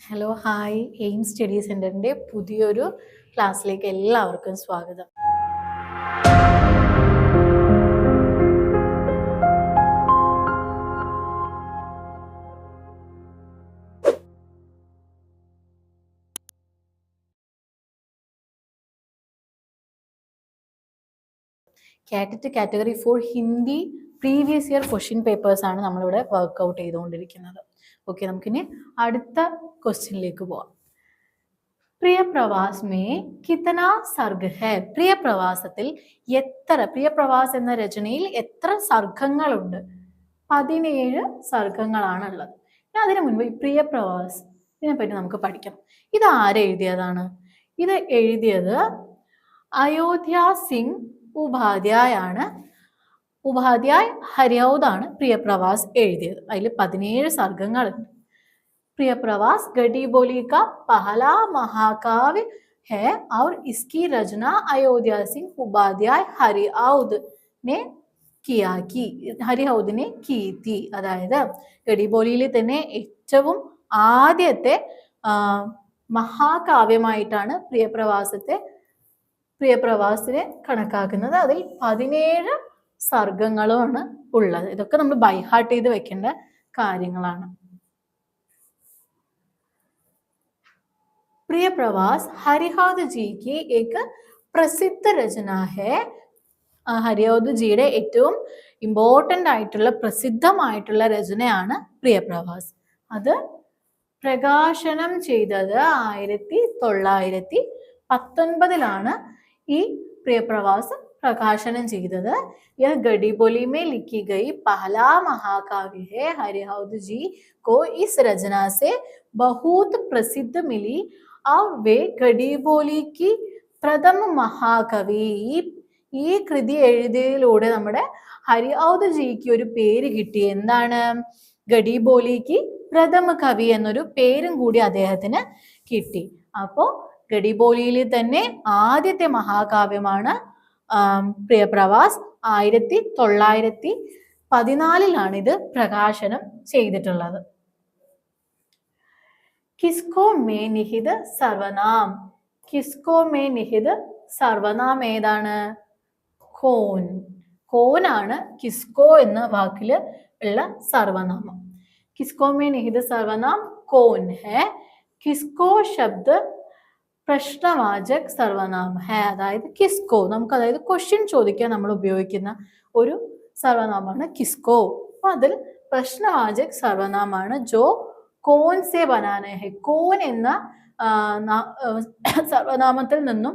Hello hi aim study സെന്ററിന്റെ പുതിയൊരു ക്ലാസ്സിലേക്ക് എല്ലാവർക്കും സ്വാഗതം. കാറ്ററ്റ് category four Hindi previous year question പേപ്പേഴ്സാണ് നമ്മളിവിടെ വർക്കൗട്ട് ചെയ്തുകൊണ്ടിരിക്കുന്നത്. ഓക്കെ നമുക്കിനി അടുത്ത ക്വസ്റ്റ്യനിലേക്ക് പോവാം. പ്രിയ പ്രവാസ് മേ കിത്തന സർഗ് ഹെ പ്രിയ പ്രവാസത്തിൽ എത്ര പ്രിയ പ്രവാസ് എന്ന രചനയിൽ എത്ര സർഗങ്ങളുണ്ട്? പതിനേഴ് സർഗങ്ങളാണ് ഉള്ളത് ഇനി അതിനു മുൻപ് ഈ പ്രിയ പ്രവാസ് ഇതിനെപ്പറ്റി നമുക്ക് പഠിക്കാം. ഇത് ആരെഴുതിയതാണ് ഇത് എഴുതിയത് അയോധ്യ സിംഗ് ഉപാധ്യായ ആണ് ഉപാധ്യായ് ഹരിയൗദാണ് പ്രിയപ്രവാസ് എഴുതിയത്. അതിൽ പതിനേഴ് സർഗങ്ങളുണ്ട് പ്രിയപ്രവാസ് ഗഡിബോലി ക പഹല മഹാകാവ്യ ഹെ ഔർ ഇസ്കി രചന അയോധ്യ സിംഗ് ഉപാധ്യായ് ഹരി ഔദ് നെ കിയാക്കി ഹരിഹൗദിനെ കീത്തി അതായത് ഗഡിബോലിയിൽ തന്നെ ഏറ്റവും ആദ്യത്തെ മഹാകാവ്യമായിട്ടാണ് പ്രിയപ്രവാസത്തെ പ്രിയപ്രവാസിനെ കണക്കാക്കുന്നത്. അതിൽ പതിനേഴ് സർഗങ്ങളുമാണ് ഉള്ളത് ഇതൊക്കെ നമ്മൾ ബൈഹാർട്ട് ചെയ്ത് വെക്കേണ്ട കാര്യങ്ങളാണ് प्रिय प्रवास हरिहौद जी की एक പ്രസിദ്ധ രചന ഹെ ആ, ഹരിഹൗദ് ജിയുടെ ഏറ്റവും ഇമ്പോർട്ടൻ്റ് ആയിട്ടുള്ള പ്രസിദ്ധമായിട്ടുള്ള രചനയാണ് പ്രിയപ്രവാസ് അത് പ്രകാശനം ചെയ്തത് ആയിരത്തി തൊള്ളായിരത്തി പത്തൊൻപതിലാണ് ഈ പ്രിയപ്രവാസ് പ്രകാശനം ചെയ്തത് यह गढ़ीबोली में लिखी गई पहला महाकाव्य है हरिहौद जी को इस रचना से बहुत प्रसिद्ध मिली और वे गढ़ीबोली की പ്രഥമ മഹാകവി ഈ ഈ കൃതി എഴുതിയതിലൂടെ നമ്മുടെ ഹരിഔദ് ജിക്ക് ഒരു പേര് കിട്ടി എന്താണ് ഗഡിബോലിക്ക് പ്രഥമ കവി എന്നൊരു പേരും കൂടി അദ്ദേഹത്തിന് കിട്ടി അപ്പോ ഗഡിബോലിയിൽ തന്നെ ആദ്യത്തെ മഹാകാവ്യമാണ് ആം, പ്രിയപ്രവാസ് ആയിരത്തി തൊള്ളായിരത്തി പതിനാലിലാണ് ഇത് പ്രകാശനം ചെയ്തിട്ടുള്ളത്. കിസ്കോ മേ നിഹിത് സർവനാം. കിസ്കോ മേ നിഹിത് സർവനാം ഏതാണ്? കോൻ. കോനാണ് കിസ്കോ എന്ന വാക്കിൽ ഉള്ള സർവനാമം. കിസ്കോ മേ നിഹിത് സർവനാം കോൻ ഹെ. കിസ്കോ ശബ്ദ പ്രശ്നവാചക് സർവനാമ. ഹേ അതായത് കിസ്കോ. നമുക്ക് അതായത് ക്വസ്റ്റ്യൻ ചോദിക്കാൻ നമ്മൾ ഉപയോഗിക്കുന്ന ഒരു സർവനാമാണ് കിസ്കോ. അപ്പൊ അതിൽ പ്രശ്നവാചക് സർവനാമാണ് ജോ കോൻ സെ ബനാനഹെ കോൻ എന്ന സർവനാമത്തിൽ നിന്നും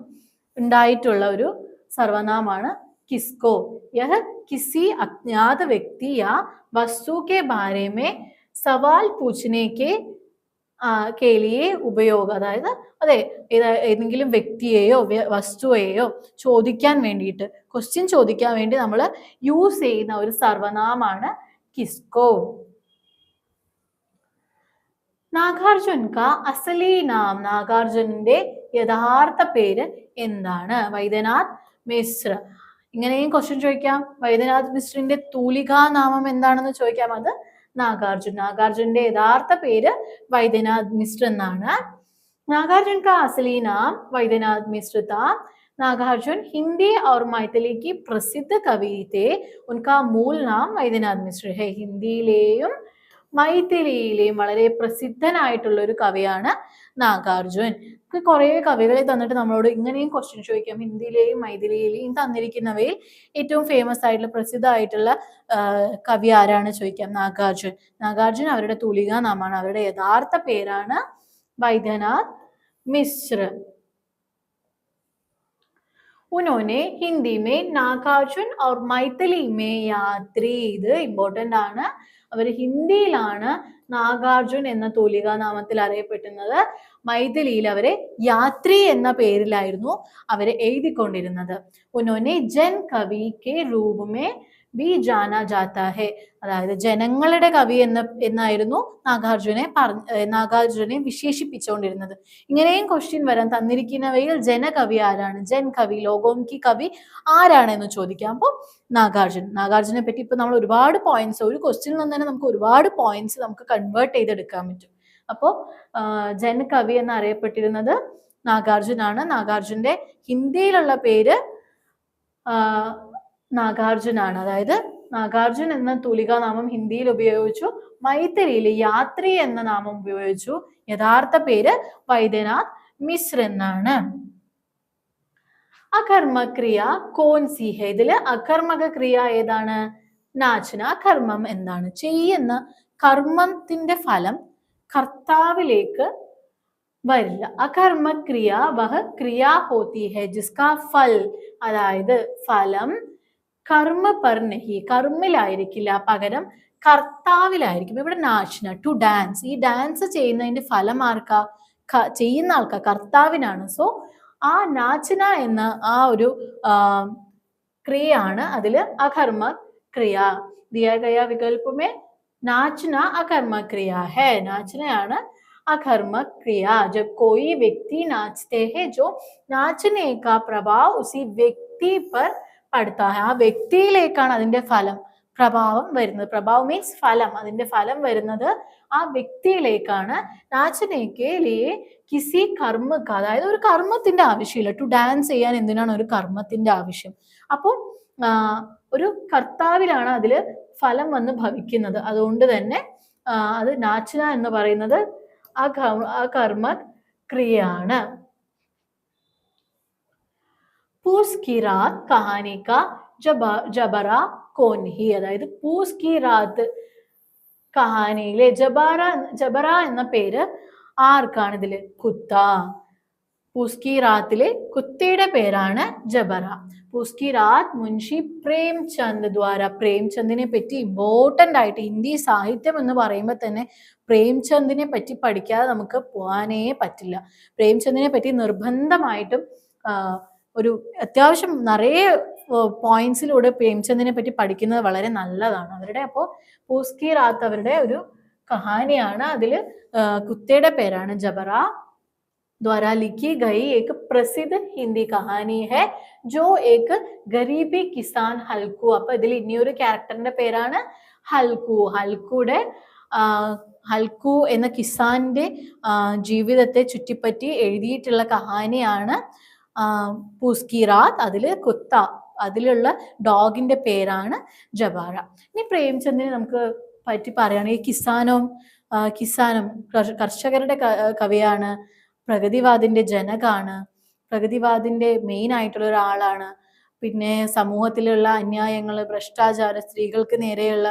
ഉണ്ടായിട്ടുള്ള ഒരു സർവനാമാണ് കിസ്കോ. യഹ കിസി അജ്ഞാത വ്യക്തി യാ വസ്തു കെ സവാൽ പൂച്ചിനേക്ക് കേലിയെ ഉപയോഗം. അതായത് അതെ ഏതെങ്കിലും വ്യക്തിയെയോ വസ്തുവേയോ ചോദിക്കാൻ വേണ്ടിയിട്ട് ക്വസ്റ്റ്യൻ ചോദിക്കാൻ വേണ്ടി നമ്മൾ യൂസ് ചെയ്യുന്ന ഒരു സർവനാമാണ് കിസ്കോ. നാഗാർജുൻക അസലി നാം നാഗാർജുനന്റെ യഥാർത്ഥ പേര് എന്താണ്? വൈദ്യനാഥ് മിശ്ര. ഇങ്ങനെയും ക്വസ്റ്റ്യൻ ചോദിക്കാം. വൈദ്യനാഥ് മിശ്രിന്റെ തൂലികാനാമം എന്താണെന്ന് ചോദിക്കാം. അത് നാഗാർജുൻ നാഗാർജുനന്റെ യഥാർത്ഥ പേര് വൈദ്യനാഥ് മിശ്ര എന്നാണ് नागार्जुन का असली नाम वैद्यनाथ मिश्र था नागार्जुन हिंदी और मैथिली की प्रसिद्ध कवि थे उनका मूल नाम വൈദ്യനാഥ് മിശ്ര ഹെ ഹിന്ദിയിലെയും മൈഥിലിയിലെയും വളരെ പ്രസിദ്ധനായിട്ടുള്ള ഒരു കവിയാണ് നാഗാർജുൻ. കുറേ കവികളെ തന്നിട്ട് നമ്മളോട് ഇങ്ങനെയും ക്വസ്റ്റ്യൻ ചോദിക്കാം. ഹിന്ദിയിലെയും മൈഥിലിയിലെയും തന്നിരിക്കുന്നവയിൽ ഏറ്റവും ഫേമസ് ആയിട്ടുള്ള പ്രസിദ്ധമായിട്ടുള്ള കവി ആരാണ് ചോദിക്കാം. നാഗാർജുൻ. നാഗാർജുൻ അവരുടെ തൂലിക നാമാണ്. അവരുടെ യഥാർത്ഥ പേരാണ് വൈദ്യനാഥ് മിശ്ര. ഉനോനെ ഹിന്ദി മേ നാഗാർജുൻ ഓർ मैथिली മേ യാത്രി ഇത് ഇമ്പോർട്ടന്റ് ആണ്. അവർ ഹിന്ദിയിലാണ് നാഗാർജുൻ എന്ന തൂലികാ നാമത്തിൽ അറിയപ്പെട്ടിരുന്നത് മൈഥിലിയിൽ അവരെ യാത്രി എന്ന പേരിലായിരുന്നു അവരെ എഴുതിക്കൊണ്ടിരുന്നത്. ഉനോനെ ജൻ കവി കെ രൂപമേ ബി ജാന ജാത്ത ഹെ. അതായത് ജനങ്ങളുടെ കവി എന്ന എന്നായിരുന്നു നാഗാർജുനെ പറഞ്ഞ നാഗാർജുനെ വിശേഷിപ്പിച്ചുകൊണ്ടിരുന്നത്. ഇങ്ങനെയും ക്വസ്റ്റ്യൻ വരാൻ തന്നിരിക്കുന്നവയിൽ ജനകവി ആരാണ്? ജൻ കവി ലോകോം കി കവി ആരാണെന്ന് ചോദിക്കാം. അപ്പോൾ നാഗാർജുൻ. നാഗാർജുനെ പറ്റി ഇപ്പൊ നമ്മൾ ഒരുപാട് പോയിന്റ്സ് ഒരു ക്വസ്റ്റ്യനിൽ നിന്ന് തന്നെ നമുക്ക് ഒരുപാട് പോയിന്റ്സ് നമുക്ക് കൺവേർട്ട് ചെയ്തെടുക്കാൻ പറ്റും. അപ്പോൾ ജൻ കവി എന്ന് അറിയപ്പെട്ടിരുന്നത് നാഗാർജുനാണ്. നാഗാർജുന്റെ ഹിന്ദിയിലുള്ള പേര് നാഗാർജുനാണ്. അതായത് നാഗാർജുൻ എന്ന തൂലികാ നാമം ഹിന്ദിയിൽ ഉപയോഗിച്ചു. മൈത്തരിയിൽ യാത്രി എന്ന നാമം ഉപയോഗിച്ചു. യഥാർത്ഥ പേര് വൈദ്യനാഥ് മിശ്ര എന്നാണ്. അകർമ്മക്രിയ കോൻ ഇതിൽ അകർമ്മക ക്രിയ ഏതാണ്? നാച്ചന കർമ്മം എന്താണ് ചെയ്യുന്ന കർമ്മത്തിന്റെ ഫലം കർത്താവിലേക്ക് വരില്ല. അകർമ്മക്രിയ വഹ ക്രിയ ഹോത്തി ഹെ ജിസ്കാ ഫൽ. അതായത് ഫലം കർമ്മ പർ നഹി കർമ്മിലായിരിക്കില്ല പകരം കർത്താവിലായിരിക്കും ഇവിടെ നാശന ടു ഡാൻസ് ഈ ഡാൻസ് ചെയ്യുന്നതിന്റെ ഫലം ആർക്കാ ക- ചെയ്യുന്ന ആൾക്കാ കർത്താവിനാണ് സോ ആ നാചന എന്ന ആ ഒരു ആ, ക്രിയയാണ് അതില് അകർമ്മ ക്രിയ ദിയ ഗയ വികല്പമേ नाचना अकर्म क्रिया है नाचना अकर्म क्रिया जब कोई व्यक्ति नाचते हैं जो नाचने का प्रभाव उसी व्यक्ति पर പടുത്താ ആ വ്യക്തിയിലേക്കാണ് അതിന്റെ ഫലം പ്രഭാവം വരുന്നത്. പ്രഭാവം മീൻസ് ഫലം. അതിന്റെ ഫലം വരുന്നത് ആ വ്യക്തിയിലേക്കാണ്. നാച്ചനേക്ക് കിസി കർമ്മക്ക്. അതായത് ഒരു കർമ്മത്തിന്റെ ആവശ്യമില്ല. ടു ഡാൻസ് ചെയ്യാൻ എന്തിനാണ് ഒരു കർമ്മത്തിന്റെ ആവശ്യം? അപ്പോൾ ഒരു കർത്താവിലാണ് അതിൽ ഫലം വന്ന് ഭവിക്കുന്നത്. അതുകൊണ്ട് തന്നെ അത് നാച്ചന എന്ന് പറയുന്നത് ആ കർമ്മ ക്രിയയാണ്. പൂസ് കിരാത് രാത് ജബ ജബറ കോൻഹി അതായത് പൂസ് കിരാത് കഹാനിയിലെ ജബാറ ജബറ എന്ന പേര് ആർക്കാണ് ഇതിൽ കുത്ത. പൂസ്കി റാത്തിലെ കുത്തയുടെ പേരാണ് ജബറ. പൂസ്കി റാത്ത് മുൻഷി പ്രേംചന്ദ് ദ്വാര. പ്രേംചന്ദിനെ പറ്റി ഇമ്പോർട്ടന്റ് ആയിട്ട് ഹിന്ദി സാഹിത്യം എന്ന് പറയുമ്പോൾ തന്നെ പ്രേംചന്ദിനെ പറ്റി പഠിക്കാതെ നമുക്ക് പോകാനേ പറ്റില്ല. പ്രേംചന്ദിനെ പറ്റി നിർബന്ധമായിട്ടും ഒരു അത്യാവശ്യം നിറയെ പോയിന്റ്സിലൂടെ പ്രേംചന്ദിനെ പറ്റി പഠിക്കുന്നത് വളരെ നല്ലതാണ് അവരുടെ അപ്പോൾ പൂസ്കി റാത്ത് അവരുടെ ഒരു കഹാനിയാണ് അതിൽ കുത്തയുടെ പേരാണ് ജബറ द्वारा लिखी गई एक प्रसिद्ध हिंदी कहानी है जो एक ഗരീബി കിസാൻ ഹൽക്കു അപ്പൊ ഇതിൽ ഇനിയൊരു ക്യാരക്ടറിന്റെ പേരാണ് ഹൽക്കു ഹൽക്കുടെ ആ, ഹൽക്കു എന്ന കിസാന്റെ ആ, ജീവിതത്തെ ചുറ്റിപ്പറ്റി എഴുതിയിട്ടുള്ള കഹാനിയാണ് പൂസ്കി അതിൽ കുത്ത അതിലുള്ള ഡോഗിന്റെ പേരാണ് ജബാറ ഇനി പ്രേംചന്ദിനെ നമുക്ക് പറ്റി പറയുകയാണെങ്കിൽ കിസാനും കിസാനോ കിസാനും കർഷ- കർഷകരുടെ കവിയാണ് പ്രഗതിവാദിന്റെ ജനകാണ് പ്രഗതിവാദിന്റെ മെയിൻ ആയിട്ടുള്ള ഒരാളാണ് പിന്നെ സമൂഹത്തിലുള്ള അന്യായങ്ങൾ ഭ്രഷ്ടാചാരം സ്ത്രീകൾക്ക് നേരെയുള്ള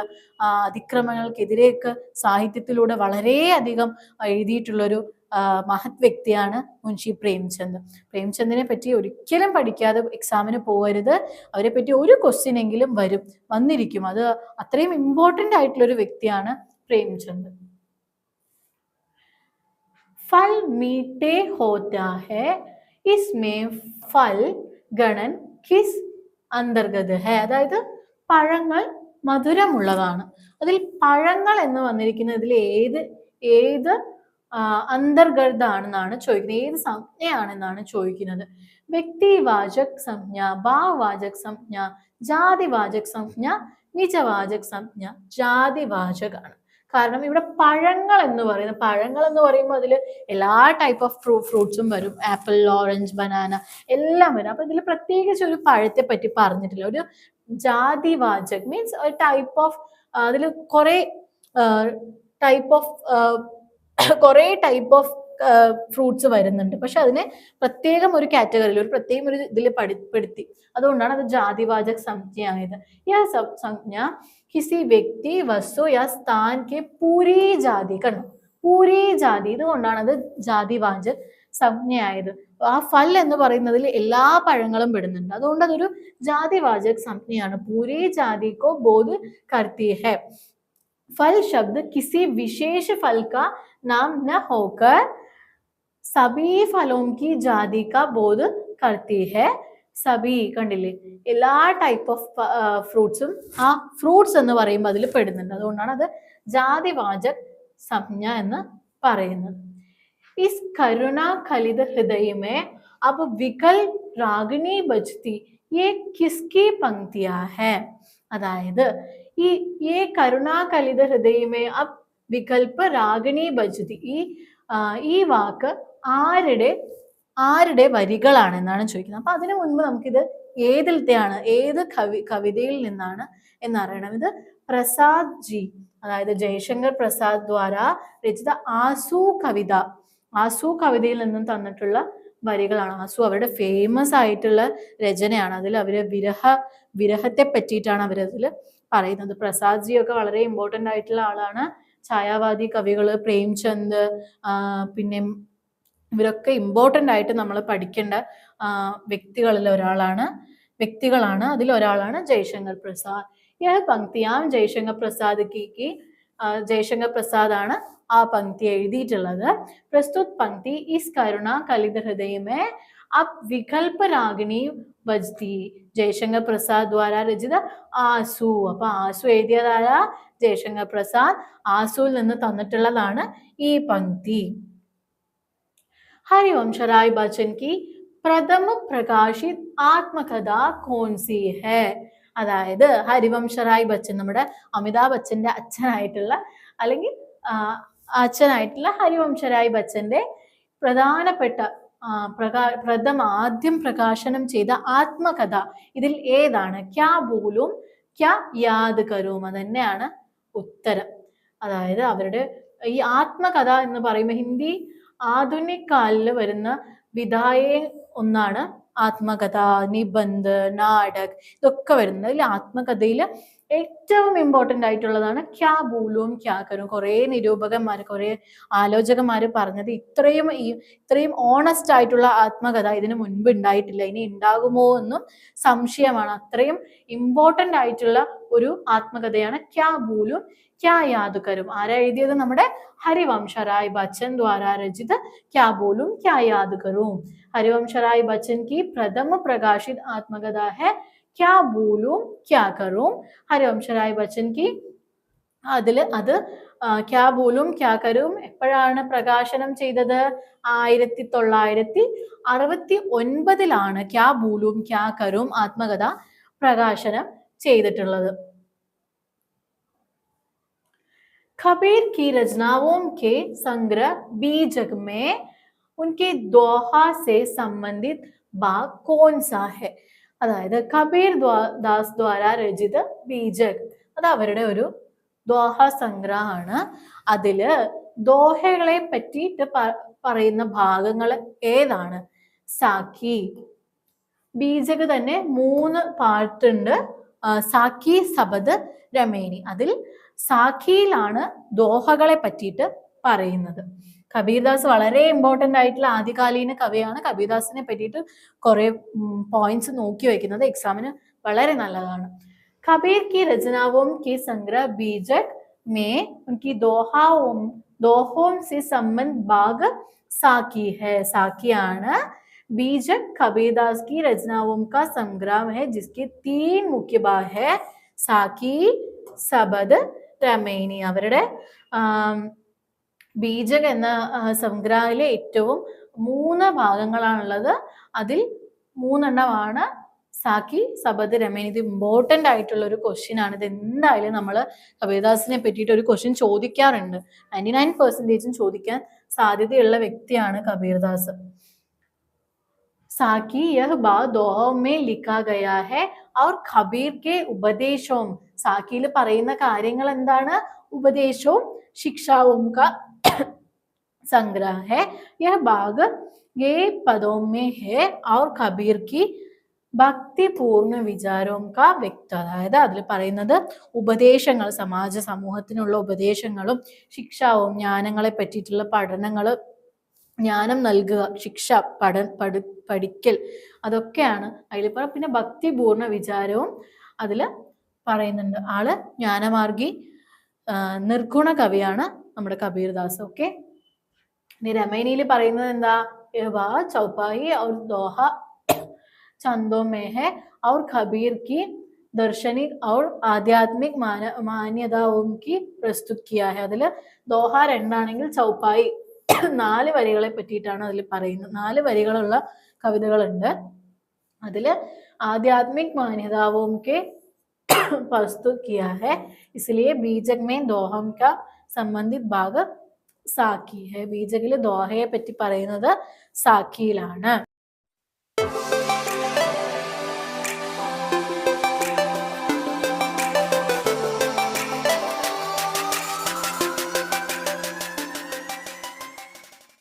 അതിക്രമങ്ങൾക്കെതിരെയൊക്കെ സാഹിത്യത്തിലൂടെ വളരെയധികം എഴുതിയിട്ടുള്ളൊരു മഹത് വ്യക്തിയാണ് മുൻഷി പ്രേംചന്ദ്. പ്രേംചന്ദിനെ പറ്റി ഒരിക്കലും പഠിക്കാതെ എക്സാമിന് പോകരുത്. അവരെ പറ്റി ഒരു ക്വസ്റ്റ്യൻ എങ്കിലും വരും. വന്നിരിക്കും. അത് അത്രയും ഇമ്പോർട്ടന്റ് ആയിട്ടുള്ള ഒരു വ്യക്തിയാണ് പ്രേംചന്ദ്. ഫൽ മീട്ടേ ഹോത്താ ഇസ് മേ ഫൽ ഗണൻ കിസ് അന്തർഗത ഹേ. അതായത് പഴങ്ങൾ മധുരമുള്ളതാണ്. അതിൽ പഴങ്ങൾ എന്ന് വന്നിരിക്കുന്നത് ഇതിൽ ഏത് ഏത് ആ, അന്തർഗതാണെന്നാണ് ചോദിക്കുന്നത്. ഏത് സംജ്ഞയാണെന്നാണ് ചോദിക്കുന്നത്? വ്യക്തിവാചക് സംജ്ഞ ഭാവവാചക് സംജ്ഞ ജാതിവാചക് സംജ്ഞ നിജവാചക് സംജ്ഞ ജാതിവാചകാണ്. കാരണം ഇവിടെ പഴങ്ങൾ എന്ന് പറയുന്ന പഴങ്ങൾ എന്ന് പറയുമ്പോൾ അതിൽ എല്ലാ ടൈപ്പ് ഓഫ് ഫ്രൂ ഫ്രൂട്ട്സും വരും. ആപ്പിൾ ഓറഞ്ച് ബനാന എല്ലാം വരും. അപ്പൊ ഇതിൽ പ്രത്യേകിച്ച് ഒരു പഴത്തെ പറ്റി പറഞ്ഞിട്ടില്ല. ഒരു ജാതിവാചക് മീൻസ് ഒരു ടൈപ്പ് ഓഫ് അതിൽ കുറെ ടൈപ്പ് ഓഫ് കുറെ ടൈപ്പ് ഓഫ് ഫ്രൂട്ട്സ് വരുന്നുണ്ട്. പക്ഷെ അതിനെ പ്രത്യേകം ഒരു കാറ്റഗറിയിൽ ഒരു പ്രത്യേകം ഒരു ഇതിൽ പഠിപ്പെടുത്തി അതുകൊണ്ടാണ് അത് ജാതിവാചക സംജ്ഞയായത്. യാ സംജ്ഞ കിസി വ്യക്തി വസ്തു യാ സ്ഥാൻ കെ പൂരി ജാതി കണ്ടു? പൂരി ജാതി ഇതുകൊണ്ടാണ് അത് ജാതിവാചക സംജ്ഞയായത്. ആ ഫൽ എന്ന് പറയുന്നതിൽ എല്ലാ പഴങ്ങളും പെടുന്നുണ്ട്. അതുകൊണ്ട് അതൊരു ജാതിവാചക സംജ്ഞയാണ്. പൂരേ ജാതിക്കോ ബോധ് കർത്തി ഹെ ഫൽ ശബ്ദ കിസി വിശേഷ ഫൽ കാ नाम न होकर സബി ഫലോം കി ജാതി കാ ബോധ് കർത്തി ഹെ സബി കണ്ടില്ലേ എല്ലാ ടൈപ്പ് ഓഫ് ഫ്രൂട്ട്സും ആ ഫ്രൂട്ട്സ് എന്ന് പറയുമ്പോൾ അതിൽ പെടുന്നുണ്ട് അതുകൊണ്ടാണ് അത് ജാതിവാചക് സംജ്ഞ എന്ന് പറയുന്നത് इस करुणा खलित हृदय में अब विकल रागिनी बजती ये किसकी पंक्तियां है അതായത് ഈ ये करुणा कलित हृदय में अब വികൽപ്പ രാഗിണി ഭജതി ഈ ഈ വാക്ക് ആരുടെ ആരുടെ വരികളാണ് എന്നാണ് ചോദിക്കുന്നത്. അപ്പൊ അതിനു മുൻപ് നമുക്കിത് ഏതിലത്തെയാണ് ഏത് കവി കവിതയിൽ നിന്നാണ് എന്നറിയണം. ഇത് പ്രസാദ് ജി അതായത് ജയശങ്കർ പ്രസാദ് ദ്വാര രചിത ആസു കവിത. ആസു കവിതയിൽ നിന്നും തന്നിട്ടുള്ള വരികളാണ്. ആസു അവരുടെ ഫേമസ് ആയിട്ടുള്ള രചനയാണ്. അതിൽ അവർ വിരഹ വിരഹത്തെ പറ്റിയിട്ടാണ് അവരതിൽ പറയുന്നത്. പ്രസാദ് ജി ഒക്കെ വളരെ ഇമ്പോർട്ടന്റ് ആയിട്ടുള്ള ആളാണ്. ഛായാവാദി കവികൾ പ്രേംചന്ദ് പിന്നെ ഇവരൊക്കെ ഇമ്പോർട്ടന്റ് ആയിട്ട് നമ്മൾ പഠിക്കേണ്ട വ്യക്തികളിൽ ഒരാളാണ് വ്യക്തികളാണ് അതിൽ ഒരാളാണ് ജയശങ്കർ പ്രസാദ്. यह പങ്ക്തിയാം ജയശങ്കർ പ്രസാദ് കി ജയശങ്കർ പ്രസാദ് ആണ് ആ പങ്ക്തി എഴുതിയിട്ടുള്ളത്. പ്രസ്തുത് പങ്ക്തി ഈസ് കരുണ കലിത ഹൃദയമേ അപ് വികൽപ രാഗിണി ബജ്തി ജയശങ്കർ പ്രസാദ് ദ്വാര രചിത ആസു. അപ്പൊ ആസു എഴുതിയതായ ജയശങ്കർ പ്രസാദ് ആസൂൽ നിന്ന് തന്നിട്ടുള്ളതാണ് ഈ പങ്ക്തി ഹരിവംശറായ് ബച്ചൻ കി പ്രഥമ പ്രകാശിത് ആത്മകഥ കോൺസി ഹെ. അതായത് ഹരിവംശറായ് ബച്ചൻ നമ്മുടെ അമിതാഭ് ബച്ചന്റെ അച്ഛനായിട്ടുള്ള അല്ലെങ്കിൽ അച്ഛനായിട്ടുള്ള ഹരിവംശറായ് ബച്ചന്റെ പ്രധാനപ്പെട്ട പ്രകാ പ്രഥമ ആദ്യം പ്രകാശനം ചെയ്ത ആത്മകഥ ഇതിൽ ഏതാണ്? ക്യാ ബോലും ക്യാ യാദ് കരും. അതന്നെയാണ് ഉത്തരം. അതായത് അവരുടെ ഈ ആത്മകഥ എന്ന് പറയുമ്പോൾ ഹിന്ദി ആധുനിക കാലിൽ വരുന്ന വിധായ ഒന്നാണ് ആത്മകഥ നിബന്ധ് നാടക് ഇതൊക്കെ വരുന്നത്. അതിൽ ആത്മകഥയിൽ ഏറ്റവും ഇമ്പോർട്ടന്റ് ആയിട്ടുള്ളതാണ് ക്യാ ബൂലും ക്യാ കരും. കുറേ നിരൂപകന്മാർ കുറേ ആലോചകന്മാർ പറഞ്ഞത് ഇത്രയും ഈ ഇത്രയും ഓണസ്റ്റ് ആയിട്ടുള്ള ആത്മകഥ ഇതിന് മുൻപ് ഉണ്ടായിട്ടില്ല. ഇനി ഉണ്ടാകുമോ എന്നും സംശയമാണ്. അത്രയും ഇമ്പോർട്ടന്റ് ആയിട്ടുള്ള ഒരു ആത്മകഥയാണ് ക്യാ ബൂലും ക്യാ യാദുകരും ആരാ എഴുതിയത്? നമ്മുടെ ഹരിവംശ റായ് ബച്ചൻ ദ്വാരാ രചിത് ക്യാ ബോലും ക്യാ യാദുകരും ഹരിവംശ റായ് ബച്ചൻ കി പ്രഥമ പ്രകാശിത് ആത്മകഥ ഹെ क्या बोलूं क्या करूं ഹരിവംശ റായ് ബച്ചൻ की അതിൽ അത് ആ, ക്യാ ബോലും ക്യാ കരും എപ്പോഴാണ് പ്രകാശനം ചെയ്തത് ആയിരത്തി തൊള്ളായിരത്തി അറുപത്തി ഒൻപതിലാണ് ക്യാ ബൂലും ക്യാ കരും ആത്മകഥ പ്രകാശനം ചെയ്തിട്ടുള്ളത് कबीर की रचनाओं के संग्रह बीजक में उनके दोहा से संबंधित भाग कौन सा है അതായത് കബീർ ദാസ് ദ്വാര രചിത ബീജക്. അത് അവരുടെ ഒരു ദോഹ സംഗ്രഹമാണ് അതിൽ ദോഹകളെ പറ്റിയിട്ട് പറയുന്ന ഭാഗങ്ങൾ ഏതാണ്? സാക്കി ബീജക് തന്നെ മൂന്ന് പാർട്ടുണ്ട് സാക്കി സബദ് രമേനി. അതിൽ സാഖിയിലാണ് ദോഹകളെ പറ്റിയിട്ട് പറയുന്നത്. കബീർദാസ് വളരെ ഇമ്പോർട്ടന്റ് ആയിട്ടുള്ള ആദ്യകാലീന കവിയാണ് കബീർദാസിനെ പറ്റിയിട്ട് കുറേ പോയിന്റ്സ് നോക്കി വയ്ക്കുന്നത് എക്സാമിന് വളരെ നല്ലതാണ്. കബീർ കി രചനാവും കി സംഗ്രഹ ബീജക് മേ ഉൻകി ദോഹാവും ദോഹവും സി സമ്മൻ ഭാഗ് സാക്കി ഹെ സാക്കിയാണ്. बीजक कबीरदास की रचनाओं का संग्राम है जिसके तीन मुख्य भाग है സാക്കി സബദ് രമേനി. അവരുടെ ബീജക എന്ന ആ, സംഗ്രഹത്തിലെ ഏറ്റവും മൂന്ന് ഭാഗങ്ങളാണുള്ളത് അതിൽ മൂന്നെണ്ണമാണ് സാക്കി സബദ് രമേനി ഇത് ഇമ്പോർട്ടൻ്റ് ആയിട്ടുള്ള ഒരു ക്വസ്റ്റ്യൻ ആണ് ഇത് എന്തായാലും നമ്മൾ കബീർദാസിനെ പറ്റിയിട്ട് ഒരു ക്വസ്റ്റ്യൻ ചോദിക്കാറുണ്ട് നയൻറ്റി നയൻ പെർസെൻറ്റേജും ചോദിക്കാൻ സാധ്യതയുള്ള വ്യക്തിയാണ് കബീർദാസ് साकी यह बात दोहों में लिखा गया है और ഖബീർ കെ ഉപദേശവും സാക്കിയിൽ പറയുന്ന കാര്യങ്ങൾ എന്താണ് ഉപദേശവും ശിക്ഷാവും का संग्रह है यह भाग ये पदों में है और ഖബീർ की ഭക്തിപൂർണ്ണ വിചാരവും കാ വ്യക്ത അതായത് അതിൽ പറയുന്നത് ഉപദേശങ്ങൾ സമാജ സമൂഹത്തിനുള്ള ഉപദേശങ്ങളും ശിക്ഷാവും ജ്ഞാനങ്ങളെ പറ്റിയിട്ടുള്ള പഠനങ്ങൾ ജ്ഞാനം നൽകുക ശിക്ഷ പഠ പഠി പഠിക്കൽ അതൊക്കെയാണ് അതിൽ പറ പിന്നെ ഭക്തിപൂർണ്ണ വിചാരവും അതിൽ പറയുന്നുണ്ട് ആള് ജ്ഞാനമാർഗി ആ, നിർഗുണ കവിയാണ് നമ്മുടെ കബീർദാസ് ഓക്കെ ഇനി രമേനിയിൽ പറയുന്നത് എന്താ യഹ്വാ ചൗപ്പായി और दोहा चंदों में है और खबीर की दर्शनिक और आध्यात्मिक मान മാന്യതാവും की പ്രസ്തുത് किया है അതിൽ ദോഹ രണ്ടാണെങ്കിൽ ചൗപ്പായി നാല് വരികളെ പറ്റിയിട്ടാണ് അതിൽ പറയുന്നത് നാല് വരികളുള്ള കവിതകളുണ്ട് അതിൽ आध्यात्मिक मान्यताओं के प्रस्तुत किया है इसलिए बीजक में दोहम का സംബന്ധിത് ഭാഗ് സാക്കി ഹെ ബീജകിൽ ദോഹയെ പറ്റി പറയുന്നത് സാക്കിയിലാണ്